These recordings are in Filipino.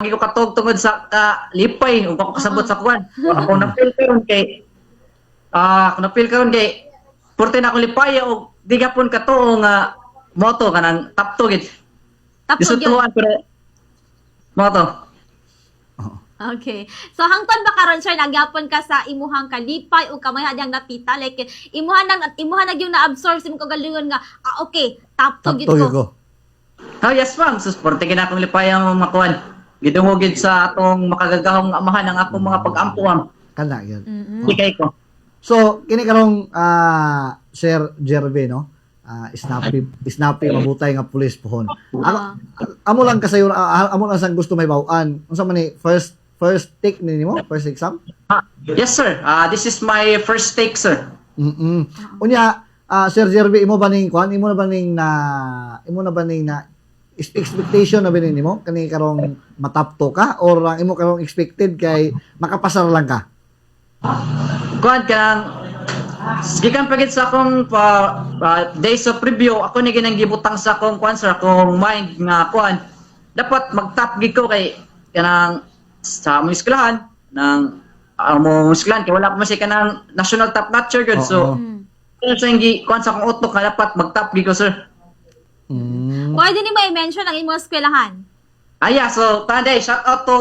Ko katog tungod sa ah, lipay ug ako kasabot sa kuan. Ako na feel karon kay ah ako na feel karon kay porte na ako lipay og di gapon katuo nga moto kanang tapto gid. Disutuan ko na moto. Okay. So hangtod ba karon sir nagyapon ka sa imuhang kalipay o kamay hadyang napita like imuhan nang imuhan nag yung na-absorb sim ko galingon nga ah okay tapto gid Tapto ko. ko. Oh, yes ma'am. Sus, porte gid akong lipay ang makuan. Gidungogid sa atong makagagahong amahan ang akong mga pag-ampo ma'am. Kana yun. Ikay ko. So, kini karong ah Sir Jerve, no? Ah, snappy, snappy mabutay nga pulis pohon. Ako, amo lang kasayo, ah, amo lang sang gusto may bawaan. Unsa man ni first first take ni mo? First exam? Yes sir. Ah, this is my first take sir. Mm. Unya, ah, Sir Jerve, imo ba ning kwan? Imo na ba ning na imo na ba ning na expectation na ba ni mo kani karong matapto ka or ang imo karong expected kay makapasar lang ka? Kuan kanang gikan pagit sa akong pa, pa- days of review ako ni ginang gibutang sa akong kuan sa akong mind nga kuan dapat mag-top gid ko kay kanang sa among eskwelahan ng among eskwelahan kay wala pa man siya kanang national top notcher good so. Mm. ano sa gi kuan sa akong utok nga dapat mag-top gid ko sir Mm. Pwede ni mo i-mention ang imong eskwelahan. Ah, yeah. So, Tanday, shout out to,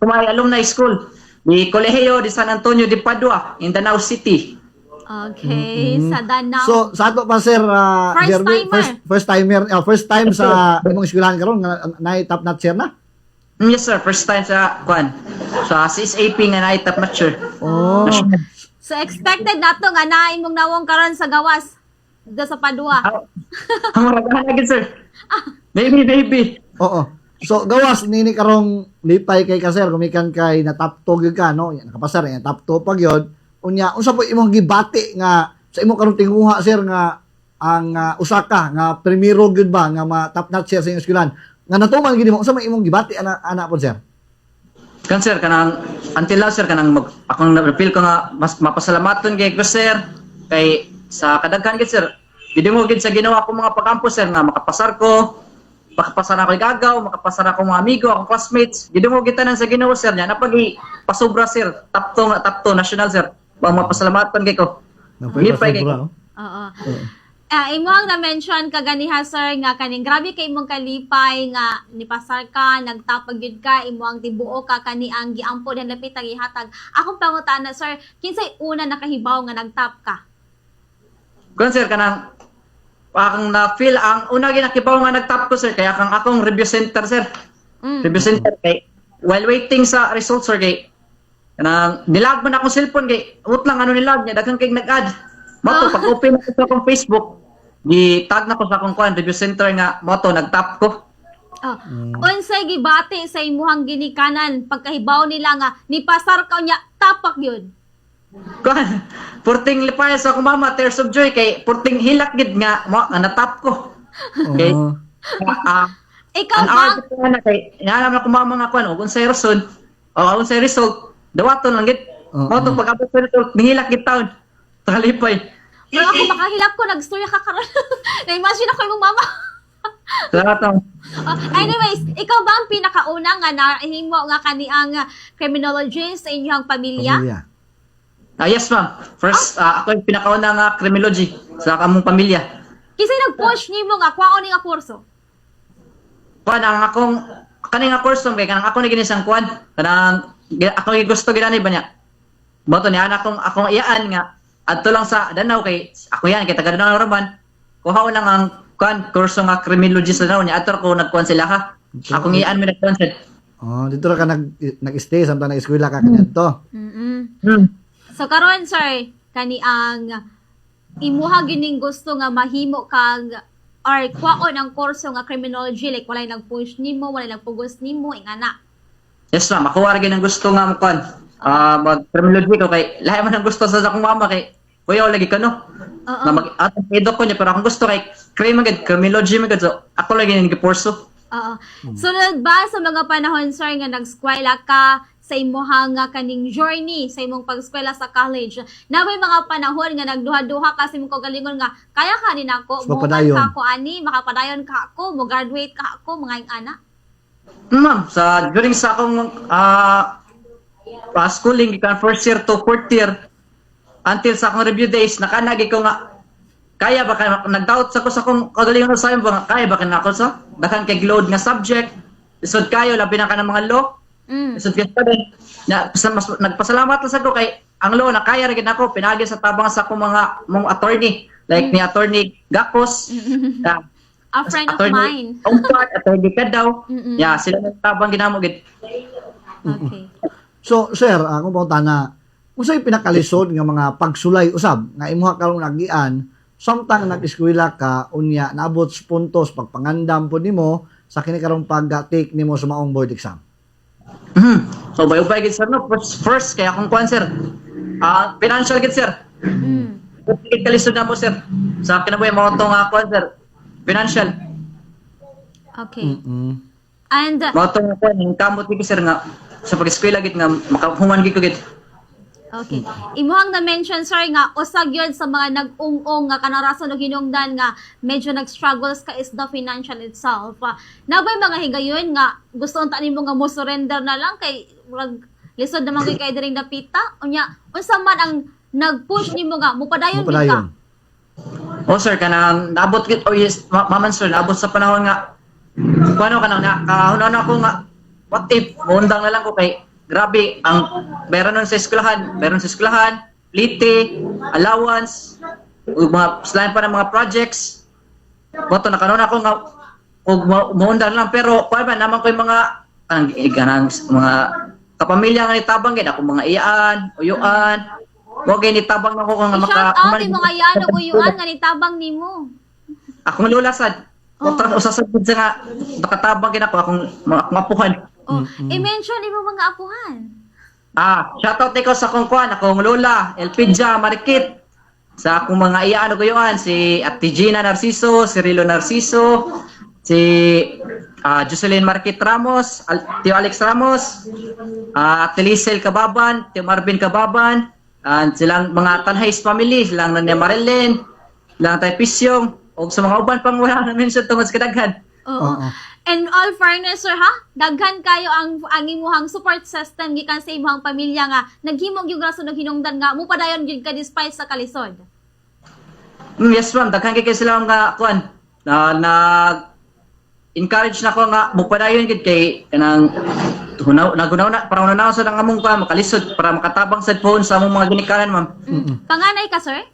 to my alumni school, the Colegio de San Antonio de Padua in Danau City. Okay, Mm-mm. sa Danau. So, sa ato pa sir ah, First timer. first first timer, ah, first time sa imong eskwelahan karon nga na top notcher na. Mm, Yes, sir. First time sa, kuan, sa CSAP nga na top mature. Oh. So expected nato nga na imong nawong karon sa gawas do sa Padua. Ang maragahan agad, sir. Maybe, maybe. Oo. So gawas nini karong lipay kay ka sir gumikan kay na top 2 gyud ka no. Yan nakapasar yan top 2 pag yun. Unya unsa po imong gibati nga sa imong karong tinguha sir nga ang ah, usa ka nga primero gyud ba nga ma top notcher sa inyong eskwelahan. Nga natuman gid mo unsa may imong gibati ana ana po sir? Kan, sir, kanang, until now, sir, kanang, mag, akong na-feel ko nga, mas mapasalamaton kay ko, sir. Kay, sa kadaghan, gid, sir. Gidimo gid sa ginawa ko mga pag sir, nga makapasar ko, makapasar ako igagaw, makapasar ako mga amigo, akong classmates. Gidimo gid tanan sa ginawa, sir, niya. Napagi, pasubra, sir. Top 2, nga, top 2, national, sir. Mga mapasalamatan kay ko. Lipay kay ko. Oo. Ah, imo ang na-mention kaganiha sir nga kaning grabe kay imong kalipay nga nipasar ka, nagtapag yun ka, imo ang tibuo ka kani ang giampo din lapit ang ihatag. Akong pangutana sir, kinsay una nakahibaw nga nagtap ka? Kung sir, kanang, akong na-feel, ang una ginakibaw nga nag-top ko, sir, kaya kang akong review center, sir. Mm. Review center, kay, while waiting sa results, sir, kay, kanang, nilag man akong cellphone, kay, ut lang, ano nilag niya, daghang kay nag-add. Mato, Oh. pag open ako sa akong Facebook, gi-tag na ko sa akong kuan, review center nga, moto, nag-top ko. Oh. Unsay gibati sa imuhang ginikanan pagkahibaw nila nga nipasar ka niya tapak yun. Kuan, purting lipaya sa akong mama, tears of joy, kay, purting hilak gid nga, mo, nga na-top ko. Okay. Oo. Ah, Ikaw An ba? hour ko na kay inalam na ko mama nga kuan og unsay rason o unsay result dawaton lang git. Oo. Mo to pag abot sa result nihilak git taon. Talipay. Pero ako makahilap ko nagstorya ka karon. Na-imagine ako imong mama. Salamat taon. Oh, anyways, ikaw ba ang pinakauna nga nahimo nga kaniang ah, criminologist sa inyong pamilya? Pamilya. Ah yes ma'am. First ah, ako yung pinakauna nga criminology sa among pamilya. Kisay nag-push nimo nga kwaon ni nga kurso? Kuan ang akong kani nga course kay kanang ako ni ginisang kuan. Kanang ako yung gusto ginani ba niya. Mo to ni anak kong akong iyaan nga adto lang sa Danau kay ako yan kay taga Danau Roman. Kuha ko lang ang kuan kurso nga criminology sa Danau niya ato ko nagkuan sila ka. Akong iyaan mi nagkuan. Oh, dito ra ka nag nag-stay samtang nag-eskwela ka kanyan to. mm Hmm. So karon sir, kani ang imuha gining gusto nga mahimo kag or kwaon ang kurso nga criminology like walay nag-push nimo, walay nagpugos nimo ingana. Yes ma'am, ako ra ang gusto nga mo. Ah mag criminology ko kay lahi man ang gusto sa akong mama kay kuya lagi ka no. Oo. Na mag atong pedo ko niya pero akong gusto kay crime agad criminology magad so ako lagi nang gipurso. Oo. Sunod ba sa mga panahon sir nga nag-eskwela ka sa imuhang nga kaning journey sa imong pag-eskwela sa college. Na may mga panahon nga nagduha-duha kasi mo kagalingon nga kaya ka ni nako mapadayon. ka ako ani makapadayon ka ako mo graduate ka ako mga ing ana Ma'am, sa during sa akong ah uh, schooling gikan first year to fourth year until sa akong review days nakanagi ko nga kaya ba kaya nag-doubt sa ko sa akong kagalingon sa nga kaya ba kaya ako sa dakan kay load nga subject? Isod kayo labi na ka ng mga law Mm. isod ka pa din na sa- mas, nagpasalamat lang sa ko kay ang law na kaya ra gid ako pinagi sa tabang sa akong mga mong attorney like ni attorney Gakos na A friend of attorney mine. Ongpat, attorney Kadaw Mm-mm. yeah sila nagtabang ginamo gid Okay. So, sir, akong punta na, kung sa'yo pinakalisod nga mga pagsulay usab, nga imuha karong nagian, samtang nag-eskwela ka, unya, naabot sa puntos, pagpangandam po nimo sa kini karong pag-take nimo sa maong board exam. Mhm. So bayo pa gid sir no first, first kaya akong kuan sir. Ah financial gid sir. Mm. Gid kalisod na mo sir. Sa kinabuhi mo to nga kuan sir. Financial. Okay. Mm-mm. And Mo to nga kuan yung kamot gid sir nga sa pag-eskwela gid nga makahuman gid ko gid. Okay. Imuhang na-mention, sir, nga, usag yun sa mga nag-ung-ung nga kanarason o hinungdan nga medyo nag-struggles ka is the financial itself. Uh, nabay mga higayon nga gusto unta nimo nga mo surrender na lang kay rag lisod naman kay kay diring napita. Unya, unsa man ang nag-push nimo nga mupadayon gid ka. Mupadayon. O sir kanang naabot gid oh yes ma- maman sir naabot sa panahon nga kuano kanang na kahunan ako nga what if muundang na lang ko kay grabe ang meron nun sa eskwelahan meron sa eskwelahan lite allowance ug mga selain pa ng mga projects Boto nakaroon ako nga ug ma- muundang lang pero kuan ba naman ko yung mga kanang kanang mga kapamilya nga nitabang gid ako mga iyaan uyuan mo gay nitabang ako nga I-shout out yung mga yan o uyuan nga nitabang nimo. Akong lulasad. Oh. Usasad sa nga nakatabang gid ako akong mga mapuhan. Oh, i-mention imo mga apuhan. Ah, shoutout ikaw sa akong kuan, akong lola, Elpidja Marikit. Sa akong mga iyaan ko yuan si Ate Gina Narciso, si Rilo Narciso, si ah, Jocelyn Marquit Ramos, Al- Tio Alex Ramos, ah, Ate Lisel Kababan, Tio Marvin Kababan, and silang mga Tanhays family, silang Nanya Marilyn, silang Tay Pisyong, o sa mga uban pang wala na mention tungod sa kadaghan. Oo. Oo. And all fairness sir ha, daghan kayo ang ang imuhang support system gikan sa imong pamilya nga naghimog yung rason ng hinungdan nga mo padayon gyud ka despite sa kalisod. Mm, yes ma'am, daghan kay sila nga kuan na nag encourage na ko nga mupadayon gid kay kanang hunaw nagunaw na para unaw sa nang among kuan makalisod para makatabang sa phone sa among mga ginikanan ma'am. Mm. Panganay ka sir?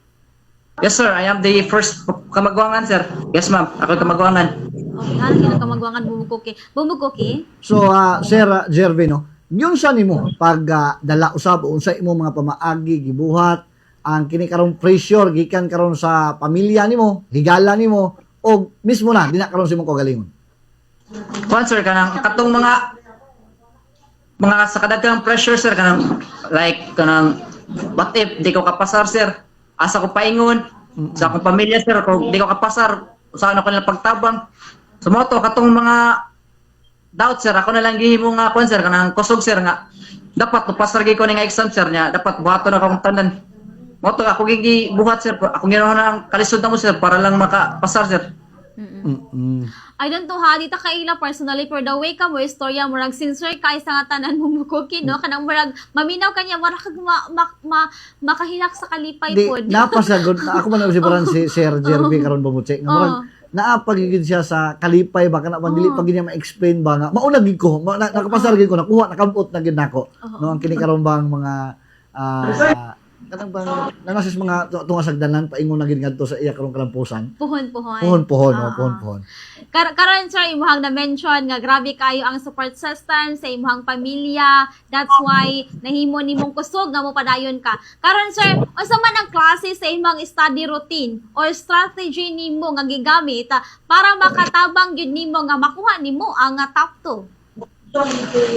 Yes sir, I am the first kamagwangan sir. Yes ma'am, ako kamagwangan. Okay, ano kinang kamagwangan bumukuki. Bumukuki? So, ah, Sir ah, Jervin, no, yun sa nimo pag ah, dala usab unsa imo mga pamaagi gibuhat ang kini karong pressure gikan karon sa pamilya nimo, higala nimo o mismo na dina karon sa imong kagalingon. Kuan sir kanang katong mga mga sa kadagang pressure sir kanang like kanang what if di ko kapasar sir asa ko paingon sa akong pamilya sir kung di ko kapasar usahan ako nila pagtabang so mo to katong mga doubt sir ako na lang gihimo nga kuan sir kanang kusog sir nga dapat mapasar gyud ko ni nga exam sir nya. Dapat buhaton ako akong tanan. Mo to ako gigi buhat sir ako ginawa na ang kalisod na mo sir para lang makapasar sir. Mm-mm. I don't know ha, dita kaila personally for the way ka mo istorya murag sincere kay sa nga tanan mo mukuki no? Kanang murag maminaw kanya murag kag ma, ma, ma, makahilak sa kalipay Di, pod. napasagod na ako man si Baran si Sir Jervin karon bumutse murag Oo. naapagigid siya sa kalipay baka na man dili Oo. pa gid niya ma-explain ba nga mauna gid ko ma, na, nakapasar gid ko nakuha nakabot na gid nako no ang kini karon bang mga ah kanang bang nanasis mga tu- tunga sagdanan paingon na gid ngadto sa iya karong kalampusan puhon puhon. puhon puhon Oo. oh, puhon puhon Kar karon sir imuhang na mention nga grabe kayo ang support system sa imuhang pamilya. That's why nahimo nimong kusog nga mo padayon ka. Karon sir, unsa man ang klase sa imong study routine or strategy nimo nga gigamit ah, para makatabang gyud nimo nga makuha nimo ang ah, top 2?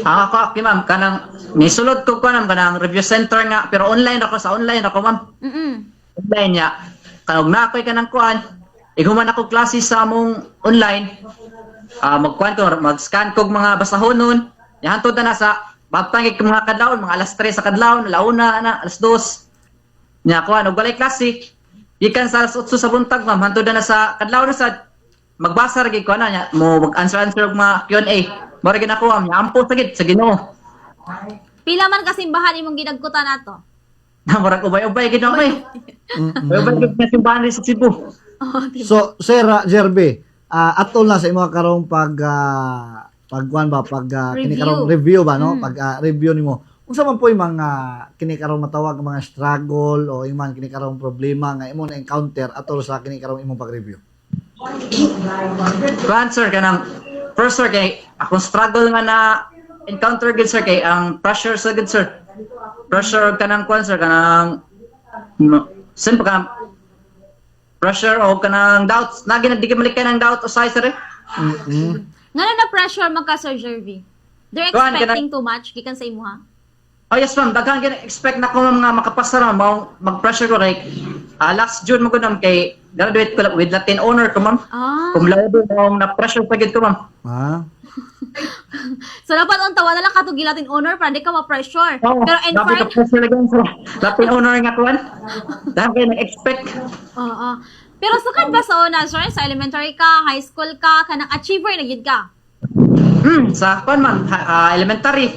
Ang ako, okay ma'am, kanang, nisulod ko ko kanang review center nga, pero online ako, sa online ako ma'am. Mm. Online niya. Kanong na ako'y kanang kuan, iguman ako klase sa among online, ah magkuan ko, mag-scan ko mga basahonon, yahantod na na sa, magpangig mga kadlawon, mga alas 3 sa kadlawon, launa na, alas 2. Nya kuan, og balay klase, gikan sa alas 8 sa buntag ma'am, hantod na sa kadlawon na sa, magbasa ra gid ko na mo mag-answer answer og mga Q&A. Mo ra ginakuha niya ampo sa gid sa Ginoo. Pila man kasimbahan imong ginagkutan nato? Murag ubay-ubay gid ako eh. Ubay gid na simbahan sa Cebu. Oh? So, Sir uh, Jerby, ah, atol na sa imo karong pag uh, pagkuan ba pag ah, kini Review. karong review ba no? Mm. Pag ah, review nimo. Unsa man po yung mga kini karong matawag nga mga struggle o yung man kini karong problema nga imo na encounter atol sa kini karong imong pag-review. Kuan sir kanang first sir kay akong struggle nga na encounter gid sir kay ang pressure sa gid sir. Pressure kanang kuan sir kanang no, simple ka pressure o kanang doubts na di ka malikay ng doubt size sir. eh. Mm. Nga na na-pressure man ka, Sir Jervy. They're expecting too much, gikan sa imo ha? Oh yes ma'am, daghan gina expect na ko mga makapasa ra mao mag-pressure ko kay ah, last June mo gudam kay graduate ko with Latin honor ko ma'am. Ah, Kung mo na pressure pa gid ko ma'am. Ha? so dapat unta wala lang katong gilatin honor para di ka ma-pressure. Oh, Pero in fact, pressure lang sa Latin honor nga kuan. Dahil kayo nag-expect. oo. Pero sukad ba sa una, sir? Sa elementary ka, high school ka, kanang achiever na gid ka? Hmm, sa kuan ma'am, ha- ah, elementary.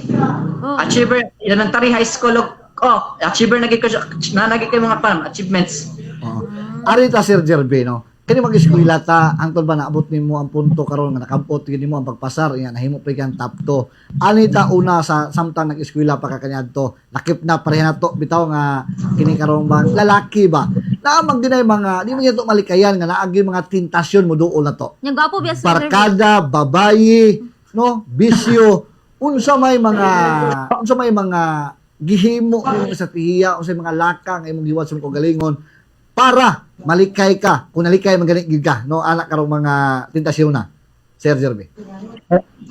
Oh. Achiever, elementary, high school, oh, achiever na gid ko na nagig kay mga pan, achievements. Oo. Ari ta Sir Jerby no. Kani mag-eskwela ta hangtod ba naabot nimo ang punto karon nga nakampot gid nimo ang pagpasar yan nahimo pa kang top 2. Ani ta una sa samtang nag-eskwela pa ka kaniadto. Nakip na pareha na to bitaw nga kini karon bang lalaki ba. Naamang dinay mga di man to malikayan nga naagi mga tentasyon mo duol na to. Yung gwapo biya Sir Jervy. Barkada, babayi, no, bisyo, unsa may mga unsa may mga gihimo mo sa tihiya unsa may mga laka nga imong giwat sa imong kagalingon para malikay ka kung nalikay man gani gid ka no anak karong mga tentasyon na Sir Jerby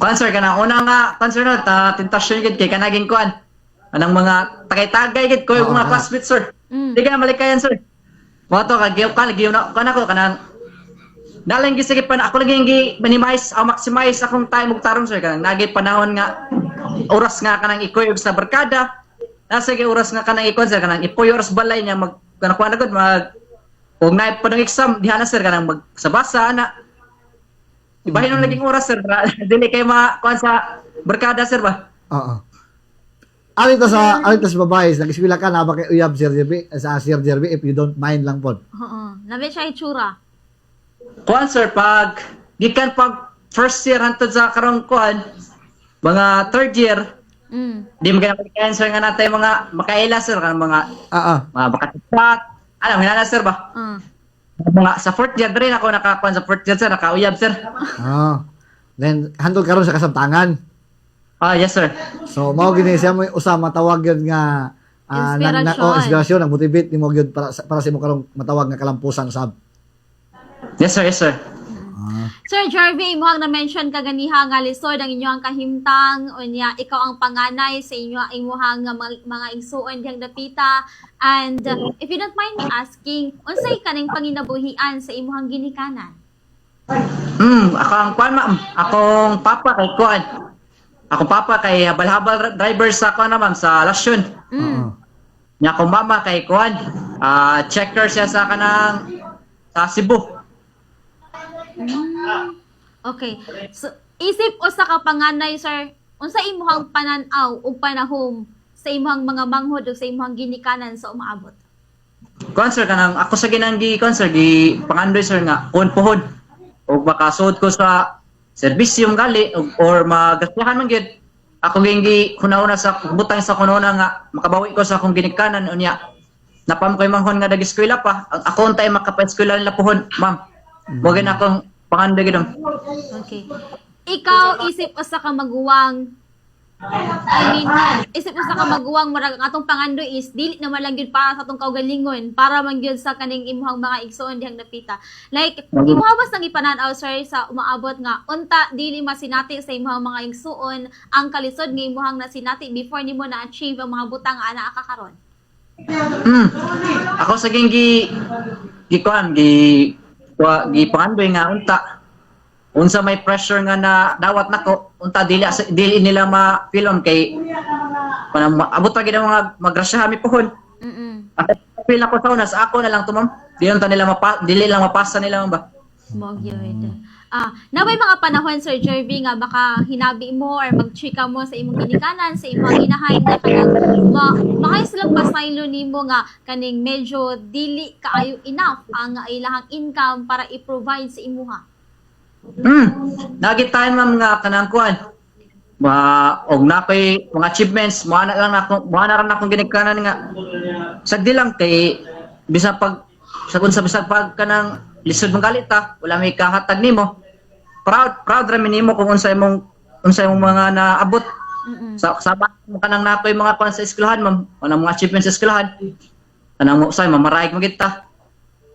Kuan sir, kanang una nga, sir no, ta, tentasyon gid kay kanaging kuan. Anang mga tagay-tagay gid ko yung mga classmates sir. Mm. Di ka na malikayan sir. Mga to, kagiyaw ka, lagiyaw na, kuan ako, kanang, Nalang gisagip pa na ako lagi gi minimize o maximize akong time ug tarong sir. Kanang nagay panahon nga oras nga kanang ikoy og sa barkada. Nasa gi oras nga kanang ikon sir. Kanang ipoy oras balay niya mag kanang kuan agad mag og na pa ng exam diha na sir. Kanang mag sa basa ana ibahin mm laging oras sir. Para dili kay ma kuan sa barkada sir ba? Oo. Alita sa alita sa babae, nag-eskwela ka na ba kay uyab Sir Jerby sa Sir Jerby if you don't mind lang pod. Oo. Nabi siya itsura. Kuan sir pag gikan pag first year hantod sa karong kuan mga third year Mm. di mo kaya answer nga natay mga makaila sir kanang mga Ah ah. mga bakatipat alam na sir ba Ah. mga sa fourth year rin ako nakakuan sa fourth year sir nakauyab sir Ah. Then handle karon sa kasamtangan. ah yes sir So mao gini siya mo usa matawag yun nga ah, na, na, oh, Inspirasyon. inspirasyon nag motivate nimo gyud para sa- para sa imo karong matawag nga kalampusan sab. Yes sir. Yes sir. Sir Jarvey, mo na mention ka ganiha nga lisod ang inyong kahimtang o niya ikaw ang panganay sa inyo imuhang nga mga, mga igsuon diyang dapita. And uh, if you don't mind me asking unsay kaning panginabuhian sa imuhang ginikanan? Hmm ako ang kuan ma'am. Akong papa kay kuan. Akong papa kay habal-habal driver sa kuan na ma'am sa Lasyon mm. Nya akong mama kay kuan. Ah checker siya sa kanang sa Cebu Mm. okay. So isip o sa kapanganay sir unsa imuhang pananaw ug panahom sa imuhang mga manghod ug sa imuhang ginikanan sa umaabot? Kuan sir kanang ako sa ginanggi sir gi pangandoy sir nga kun puhod og makasud ko sa serbisyong gali og- or magastahan man gyud ako gingi kunauna sa butang sa kununa nga makabawi ko sa akong ginikanan unya napam koy manghon nga dag eskwela pa. Ang ako untay makapa-eskwela nila puhon ma'am. Wag na akong pangandoy gid Okay. Ikaw isip usa ka maguwang I mean, isip usa ka maguwang murag ang atong pangandoy is dili naman lang gyud para sa atong kaugalingon, para man gyud sa kaning imuhang mga igsoon dihang napita. Like imuha bas nang ipananaw sir sa umaabot nga unta dili masinati sa imuhang mga igsoon ang kalisod nga imuhang nasinati before nimo na achieve ang mga butang anaa ka karon. Hmm. Ako sa gingi gi kuan gi wa gi pangandoy nga unta unsa may pressure nga na dawat nako unta dili dili nila ma film kay kanang abot pa gid mga magrasyahan mi pohon Mm. ako feel ako sa una sa ako na lang to ma'am di unta nila mapa dili lang mapasa nila ba Mo gyud. Ah, naway mga panahon Sir Jervy nga baka hinabi mo or magchika mo sa imong ginikanan sa imong inahay nga kanang ma makay silang pasaylo nimo nga kaning medyo dili kaayo enough ang ilahang income para i-provide sa imuha. Hmm. Nagitayan ma'am nga kanang kuan. Ma og na ko'y mga achievements, mo na lang ako, mo na akong ginikanan nga. Sagdi lang kay bisan pag sa kun sa bisag pag kanang lisod mong galit ta, wala may kahatag nimo. Proud, proud ra nimo kung unsa imong unsa imong mga naabot. Mm-mm. Sa sama mo kanang nakoy mga kuan sa eskwelahan ma'am, kanang mga achievements sa eskwelahan. Kanang mo say mamaraig mo kita.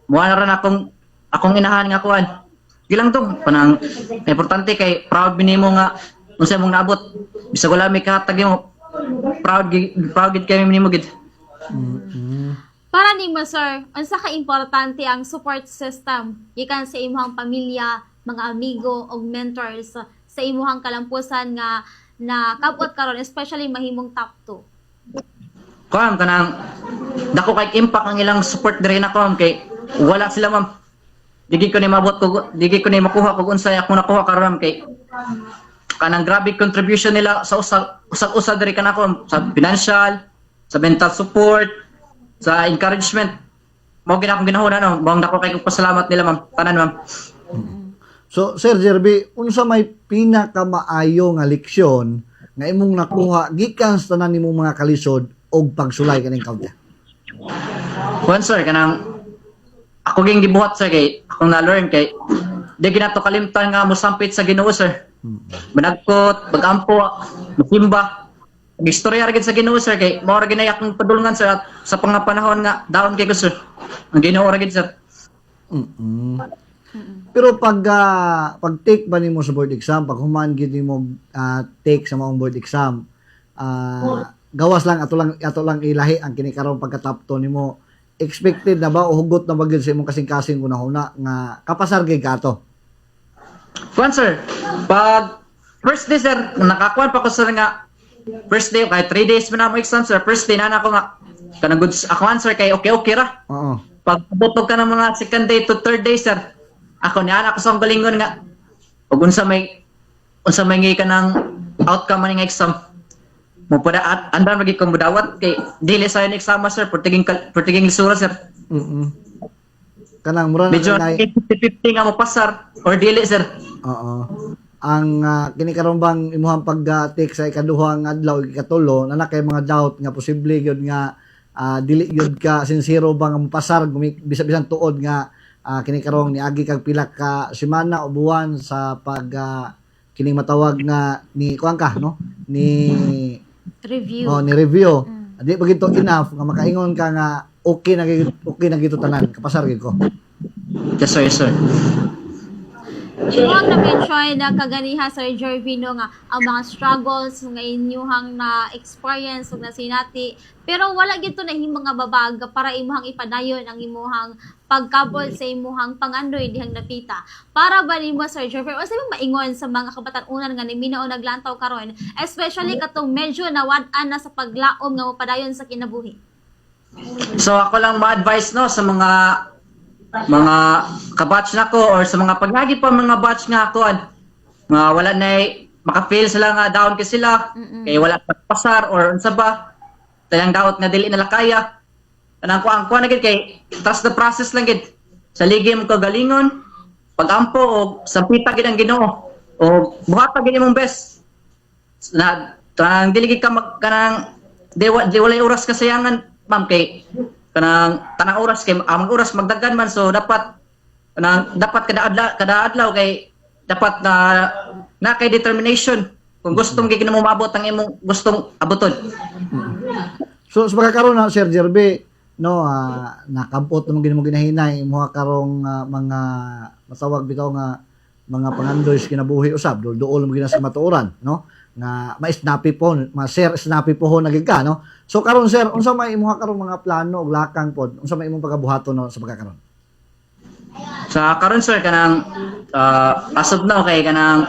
Mo na rin akong akong inahan nga kuan. Gilang to, kanang importante kay proud nimo nga unsa imong naabot. Bisag wala may kahatag mo. Proud proud gid kami nimo gid. Para nimo sir, unsa ka importante ang support system gikan sa imong pamilya, mga amigo ug mentors sa imong kalampusan nga na kabot karon especially mahimong top 2. Kuan kanang dako kay impact ang ilang support diri na ko kay wala sila ma'am. Digi ko ni mabot ko digi ko ni makuha kung unsay ako nakuha karon kay kanang grabe contribution nila sa usag usag-usag diri kanako sa financial, sa mental support, sa encouragement. Mao gina akong ginahuna no, mao dako kay pasalamat nila ma'am. Tanan ma'am. So, Sir Jerby, unsa may pinakamaayo nga leksyon nga imong nakuha gikan sa tanan nimong mga kalisod og pagsulay kaning kaunta? Kuan sir kanang ako ging gibuhat sir kay akong na-learn kay di ginato kalimtan nga mosampit sa Ginoo sir. Managkot, pagampo, masimba. Gistorya ra sa Ginoo sir kay mao ra ginay akong padulngan sir at sa pangapanahon nga daon kay ko sir. Ang Ginoo ra gid sir. mm Pero pag ah, pag take ba nimo sa board exam, pag human gid nimo ah, take sa maong board exam, ah, gawas lang ato lang ato lang ilahi ang kini karon pagka top 2 nimo expected na ba o hugot na ba gyud sa imong kasing-kasing una-una nga kapasar gyud ka to? Kuan sir, pag first day sir, nakakuan pa ko sir nga first day kay 3 days man na mo exam sir. First day na na ako nga kanang good ako answer kay okay okay ra. Oo. pag butog ka ng mga second day to third day sir ako niya ako sa galingon nga ug unsa may unsa may ngi ka ng outcome man ng exam mo pada at andan magi kong budawat kay dili sa exam sir pertiging kal- pertiging lisura sir Mm. Kanang mura na medyo kanay- 50-50 nga mo pasar or dili sir Oo. Ang uh, kini karon bang imuhang pag-take sa ikaduha nga adlaw ikatulo na na kay mga doubt nga posible gyud nga ah, dili gyud ka sincero bang ang pasar bisa-bisan tuod nga ah, kini karong niagi kag pila ka semana o buwan sa pag ah, kining matawag nga ni kuan ka no ni Review. oh, ni review. Di ba gito enough nga makaingon ka nga okay na okay na gito tanan kapasar gyud ko. yes sir yes sir Imuhang na-mention na kaganiha Sir Jervino nga ang mga struggles nga inyuhang na experience ug na sinati pero wala gito na himong nga babag para imuhang ipadayon ang imuhang pagkabol sa imuhang pangandoy dihang napita. Para ba nimo Sir Jervino o sa maingon sa mga kabatan-unan nga nimino o naglantaw karon especially katong medyo nawad-an na sa paglaom nga mapadayon sa kinabuhi. So ako lang ma-advise no sa mga mga kabatch na ko or sa mga paglagi pa mga batch nga ako nga wala na maka-feel sila nga down kasi sila. Kay wala pa pasar or unsa ba. Tayang daot nga dili nila kaya kanang ko ang kuan na gid kay trust the process lang gid. Sa ligi mo kagalingon pagampo o sampita gid ang Ginoo o buhata gid imong best na tanang dili gid ka mag kanang di, di walay oras kasayangan ma'am kay kanang tanang oras kay among oras magdaghan man so dapat kanang dapat kada adlaw kada adlaw kay dapat na na kay determination. Kung gustong gid mo maabot ang imong gustong abuton. So sa pagkakaroon na Sir Jerbe, no, ah, nakampot naman gini mo ginahinay mo karong ah, mga matawag bitaw nga mga pangandoy kinabuhi usab dol dool mo gina sa matuoran no nga ma-snappy po ma sir snappy po ho nagig ka no? So karon sir unsa may imong karong mga plano ug lakang pod unsa may imong pagabuhaton no sa pagkakaroon? Sa karon sir kanang uh, as of now kay kanang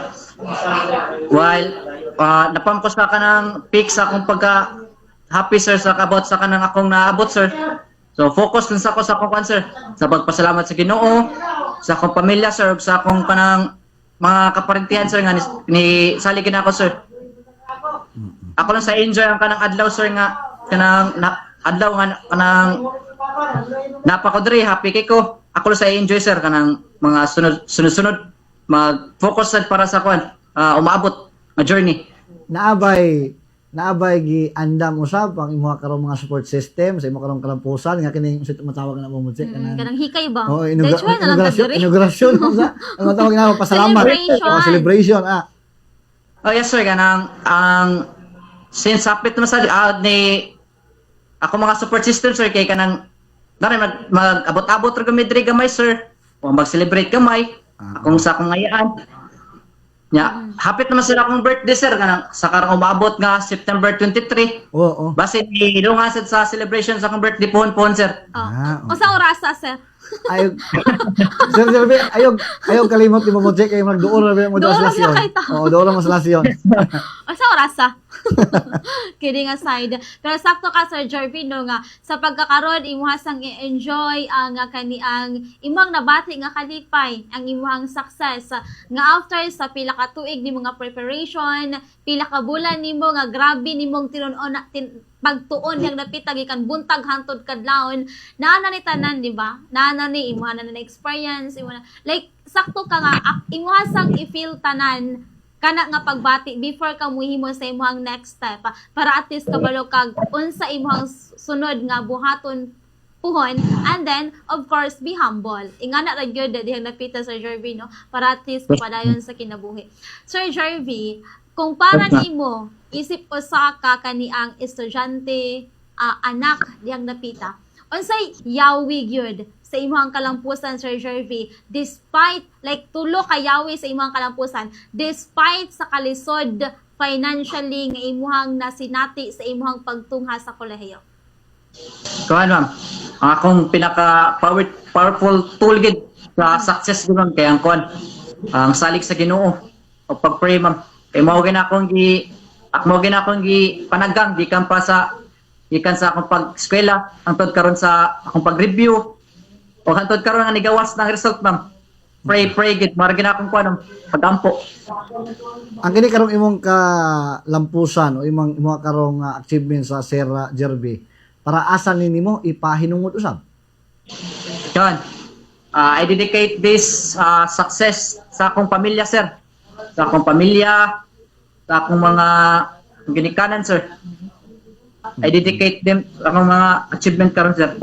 while uh, napam ko sa kanang peak sa akong pagka happy sir sa kabot sa kanang akong naabot sir. So focus lang sa ako sa akong kan sa pagpasalamat sa Ginoo sa akong pamilya sir ug sa akong kanang mga kaparintihan sir nga ni, ni sali ako sir. Ako lang sa enjoy ang kanang adlaw sir nga kanang na, adlaw nga kanang napakodre happy kay ko. Ako lang sa enjoy sir kanang mga sunod sunod-sunod mag-focus sad para sa kwan ah, umaabot nga journey. naabay naabay gi andam usab ang imong karong mga support system sa imong karong kalampusan nga kini sa matawag na mo mo Mm, kanang hikay ba? Oh, inugra- inaugurasyon, ang matawag na pasalamat. Celebration. Oh, celebration ah. Oh yes sir kanang ang since hapit na sa ah, ni ako mga support system sir kay kanang Dari mag, mag abot-abot ra gamay diri gamay sir. O mag-celebrate gamay. Ah. Akong sa akong ngayaan. Nya, hapit naman sila akong birthday sir kanang sa karong umabot nga September 23. Oo, oh, Base ni sad sa celebration sa akong birthday pohon pohon sir. Oh. Ah, O sa orasa, sir? Ayog. Sir, sir, ayog, ayog kalimot ni mo check kay magduol ra mo sa lasyon. Oo, duol mo sa lasyon. O sa orasa? Kidding aside. Pero sakto ka, Sir Jorvino, nga sa pagkakaroon, imuhasang i-enjoy ang nga kaniang imong nabati nga kalipay, ang imuhang success. Nga after sa pila ka tuig ni mga preparation, pila ka bulan nimo nga grabe nimong tinuon na tin, pagtuon yang napitag ikan buntag hantod kadlawon. Naana ni tanan di ba? Naana ni imuha na na experience imuha na, like sakto ka nga imuha sang i-feel tanan kana nga pagbati before ka muhimo sa imong next step. Ah, para at least kabalo kag unsa imong sunod nga buhaton puhon. And then of course be humble. Ingana ra gyud dihang napita Sir Jervy no? Para at least padayon sa kinabuhi. Sir Jervy kung para nimo isip usa ka kani ang estudyante ah, anak dihang napita unsay yawi gyud sa imong kalampusan Sir Jervy despite like tulo ka yawi sa imong kalampusan despite sa kalisod financially nga imuhang nasinati sa imong pagtungha sa kolehiyo Kuhan ma'am. Ang akong pinaka power, powerful tool gid sa success ko ma'am kay ang kuhan. Ang salig sa Ginoo o pag-pray ma'am. Kay mao gina akong gi ak mao gina akong gi panaggang gikan pa sa gikan sa akong pag-eskwela hangtod karon sa akong pag-review o hangtod karon nga nigawas ng result ma'am. Pray pray gid mara gina akong kuhan pagampo. ang kini karong imong kalampusan o imong imong karong ah, achievement sa Sierra Jerby para asa ni nimo ipahinungod usab. Yun. Ah, I dedicate this ah, success sa akong pamilya, sir. Sa akong pamilya, sa akong mga ginikanan, sir. I dedicate them sa akong mga achievement karon, sir.